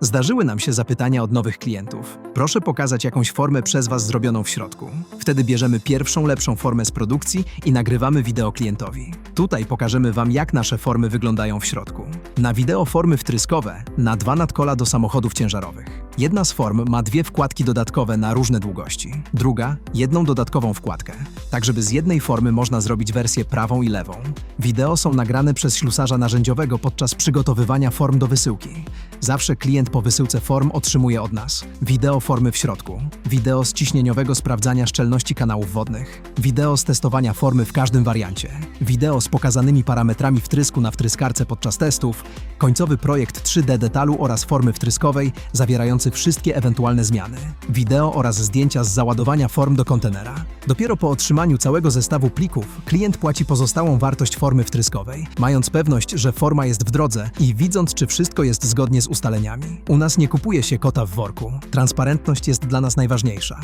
Zdarzyły nam się zapytania od nowych klientów. Proszę pokazać jakąś formę przez Was zrobioną w środku. Wtedy bierzemy pierwszą lepszą formę z produkcji i nagrywamy wideo klientowi. Tutaj pokażemy Wam, jak nasze formy wyglądają w środku. Na wideo formy wtryskowe na dwa nadkola do samochodów ciężarowych. Jedna z form ma dwie wkładki dodatkowe na różne długości, druga jedną dodatkową wkładkę, tak żeby z jednej formy można zrobić wersję prawą i lewą. Wideo są nagrane przez ślusarza narzędziowego podczas przygotowywania form do wysyłki. Zawsze klient po wysyłce form otrzymuje od nas. Wideo formy w środku, wideo z ciśnieniowego sprawdzania szczelności kanałów wodnych, wideo z testowania formy w każdym wariancie, wideo z pokazanymi parametrami wtrysku na wtryskarce podczas testów, końcowy projekt 3D detalu oraz formy wtryskowej zawierający wszystkie ewentualne zmiany, wideo oraz zdjęcia z załadowania form do kontenera. Dopiero po otrzymaniu całego zestawu plików klient płaci pozostałą wartość formy wtryskowej, mając pewność, że forma jest w drodze i widząc, czy wszystko jest zgodnie z ustaleniami. U nas nie kupuje się kota w worku. Transparentność jest dla nas najważniejsza.